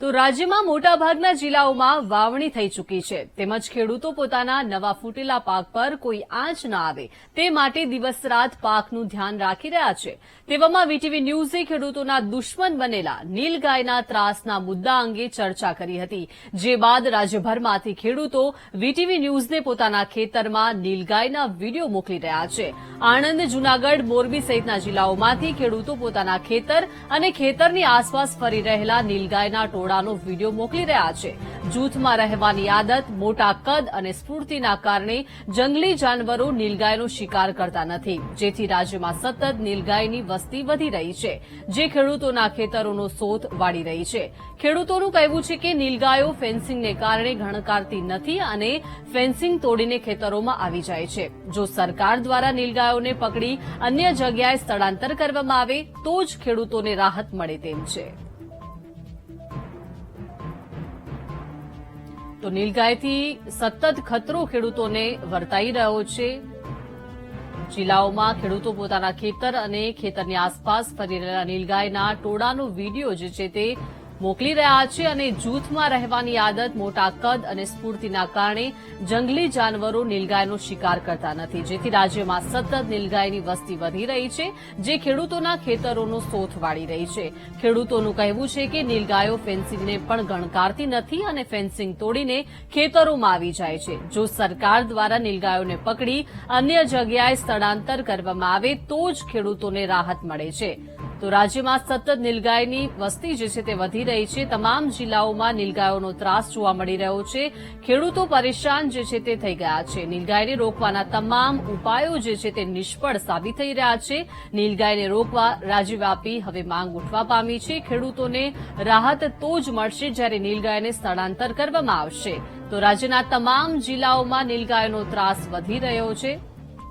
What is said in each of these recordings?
તો રાજ્યમાં મોટાભાગના જિલ્લાઓમાં વાવણી થઈ ચૂકી છે. તેમજ ખેડૂતો પોતાના નવા ફૂટેલા પાક પર કોઈ આંચ ન આવે. તે માટે દિવસ રાત પાકનું ધ્યાન રાખી રહ્યા છે. તેવામાં વીટીવી ન્યૂઝે ખેડૂતોના દુશ્મન બનેલા નીલગાયના ત્રાસના મુદ્દા અંગે ચર્ચા કરી હતી. જે બાદ રાજ્યભરમાંથી ખેડૂતો વીટીવી ન્યૂઝને પોતાના ખેતરમાં નીલગાયના વીડિયો મોકલી રહ્યા છે. આણંદ, જૂનાગઢ, મોરબી સહિતના જિલ્લાઓમાંથી ખેડૂતો પોતાના ખેતર અને ખેતરની આસપાસ ફરી રહેલા નીલગાયના ટોળાનો વીડિયો મોકલી રહ્યા છે. જૂથમાં રહેવાની આદત, મોટા કદ અને સ્ફૂર્તિના કારણે જંગલી જાનવરો નીલગાયનો શિકાર કરતા નથી. જેથી રાજ્યમાં સતત નીલગાયની વસ્તી વધી રહી છે. જે ખેડૂતોના ખેતરોનો સોથ વાળી રહી છે. ખેડૂતોનું કહેવું છે કે નીલગાયો ફેન્સિંગને કારણે ગણકારતી નથી અને ફેન્સિંગ તોડીને ખેતરોમાં આવી જાય છે. જો સરકાર દ્વારા નીલગાયોને પકડી અન્ય જગ્યાએ સ્થળાંતર કરવામાં આવે, તો જ ખેડૂતોને રાહત મળે તેમ છે. તો નીલગાયથી સતત ખતરો ખેડૂતોને વર્તાઈ રહ્યો છે. જિલ્લાઓમાં ખેડૂતો પોતાના ખેતર અને ખેતરની આસપાસ ફરી રહેલા નીલગાયના ટોળાનો વીડિયો જે છે તે મોકલી રહ્યા છે અને જૂથમાં રહેવાની આદત, મોટા કદ અને સ્ફૂર્તિના કારણે જંગલી જાનવરો નીલગાયનો શિકાર કરતા નથી. જેથી રાજ્યમાં સતત નીલગાયની વસ્તી વધી રહી છે, જે ખેડૂતોના ખેતરોનો સોથ વાળી રહી છે. ખેડૂતોનું કહેવું છે કે નીલગાયો ફેન્સિંગને પણ ગણકારતી નથી અને ફેન્સિંગ તોડીને ખેતરોમાં આવી જાય છે. જો સરકાર દ્વારા નીલગાયોને પકડી અન્ય જગ્યાએ સ્થળાંતર કરવામાં આવે, તો જ ખેડૂતોને રાહત મળે છે. તો રાજ્યમાં સતત નીલગાયની વસ્તી જે છે તે વધી રહી છે. તમામ જિલ્લાઓમાં નીલગાયોનો ત્રાસ જોવા મળી રહ્યો છે. ખેડૂતો પરેશાન જે છે તે થઈ ગયા છે. નીલગાયને રોકવાના તમામ ઉપાયો જે છે તે નિષ્ફળ સાબિત થઈ રહ્યા છે. નીલગાયને રોકવા રાજ્યવ્યાપી હવે માંગ ઉઠવા પામી છે. ખેડૂતોને રાહત તો જ મળશે જ્યારે નીલગાયને સ્થળાંતર કરવામાં આવશે. તો રાજ્યના તમામ જિલ્લાઓમાં નીલગાયનો ત્રાસ વધી રહ્યો છે.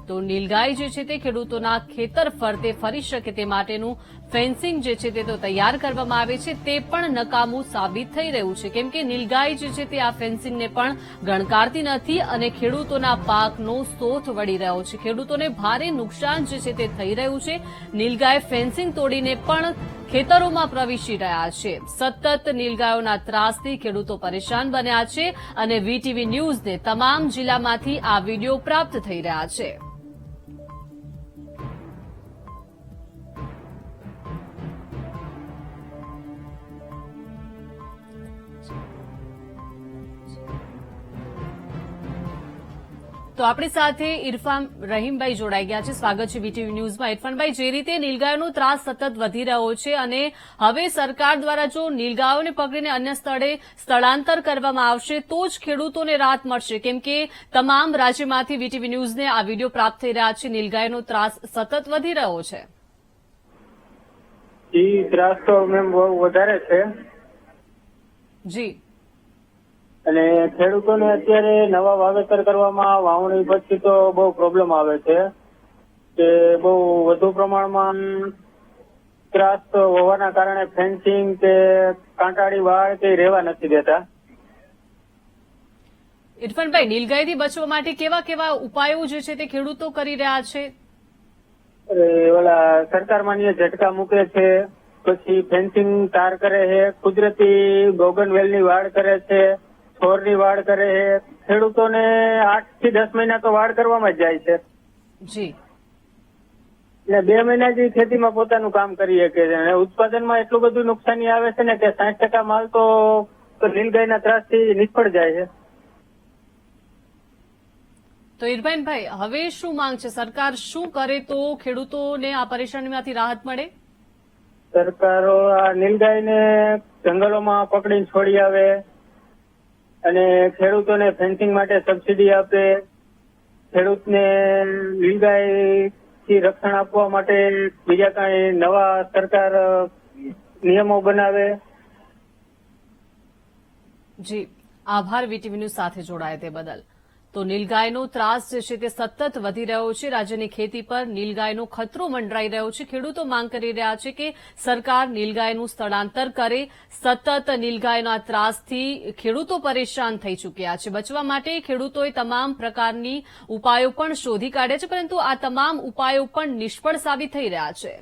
તો નીલગાય જે છે તે ખેડૂતોના ખેતર ફરતે ફરી શકે તે માટેનું ફેન્સિંગ જે છે તે તો તૈયાર કરવામાં આવે છે, તે પણ નકામું સાબિત થઈ રહ્યું છે. કેમ કે નીલગાય જે છે તે આ ફેન્સિંગને પણ ગણકારતી નથી અને ખેડૂતોના પાકનો સોથ વળી રહ્યો છે. ખેડૂતોને ભારે નુકસાન જે છે તે થઈ રહ્યું છે. નીલગાય ફેન્સિંગ તોડીને પણ ખેતરોમાં પ્રવેશી રહ્યા છે. સતત નીલગાયોના ત્રાસથી ખેડૂતો પરેશાન બન્યા છે અને વીટીવી ન્યૂઝને તમામ જિલ્લામાંથી આ વીડિયો પ્રાપ્ત થઈ રહ્યા છે. તો આપણી સાથે ઇરફાન રહીમભાઈ જોડાઈ ગયા છે. સ્વાગત છે વીટીવી ન્યૂઝમાં. ઇરફાનભાઈ જે રીતે નીલગાયોનો ત્રાસ સતત વધી રહ્યો છે અને હવે સરકાર દ્વારા જો નીલગાયોને પકડીને અન્ય સ્થળે સ્થળાંતર કરવામાં આવશે તો જ ખેડૂતોને રાહત મળશે. કેમ કે તમામ રાજ્યમાંથી વીટીવી ન્યૂઝને આ વીડિયો પ્રાપ્ત થઈ રહ્યા છે. નીલગાયનો ત્રાસ સતત વધી રહ્યો છે. ત્રાસ તો મેમ બહુ વધારે છે. જી. અને ખેડૂતોને અત્યારે નવા વાવેતર કરવામાં વાવણી પછી તો બહુ પ્રોબ્લેમ આવે છે કે બહુ વધુ પ્રમાણમાં ત્રાસ હોવાના કારણે ફેન્સિંગ કે કાંટાળી વાળ કે રહેવા નથી દેતા. ઇરફાનભાઈ નીલગાયથી બચવા માટે કેવા કેવા ઉપાયો જે છે તે ખેડૂતો કરી રહ્યા છે? ઓલા સરકાર માન્ય ઝટકા મૂકે છે પછી ફેન્સિંગ તાર કરે છે કુદરતી બોગનવેલની વાડ કરે છે છોરની વાડ કરે છે. ખેડૂતોને આઠથી દસ મહિના તો વાડ કરવામાં જ જાય છે. જી. એટલે બે મહિના જે ખેતીમાં પોતાનું કામ કરી શકે છે. અને ઉત્પાદનમાં એટલું બધું નુકસાની આવે છે ને કે સાઠ ટકા માલ તો નીલગાયના ત્રાસથી નિષ્ફળ જાય છે. તો ઇરફાનભાઈ હવે શું માંગ છે? સરકાર શું કરે તો ખેડૂતોને આ પરેશાનીમાંથી રાહત મળે? સરકારો આ નીલગાયને જંગલોમાં પકડીને છોડી આવે. અને ખેડૂતોને ફેન્સિંગ માટે સબસિડી આપે, ખેડૂતને નીલગાયથી રક્ષણ આપવા માટે બીજા કાંઈ નવા સરકાર નિયમો બનાવે. જી, આભાર વીટીવી સાથે જોડાય તે બદલ. તો નીલગાયનો ત્રાસ જે છે તે સતત વધી રહ્યો છે. રાજ્યની ખેતી પર નીલગાયનો ખતરો મંડરાઈ રહ્યો છે. ખેડૂતો માંગ કરી રહ્યા છે કે સરકાર નીલગાયનું સ્થળાંતર કરે. સતત નીલગાયના ત્રાસથી ખેડૂતો પરેશાન થઈ ચૂક્યા છે. બચવા માટે ખેડૂતોએ તમામ પ્રકારની ઉપાયો પણ શોધી કાઢ્યા છે, પરંતુ આ તમામ ઉપાયો પણ નિષ્ફળ સાબિત થઈ રહ્યા છે.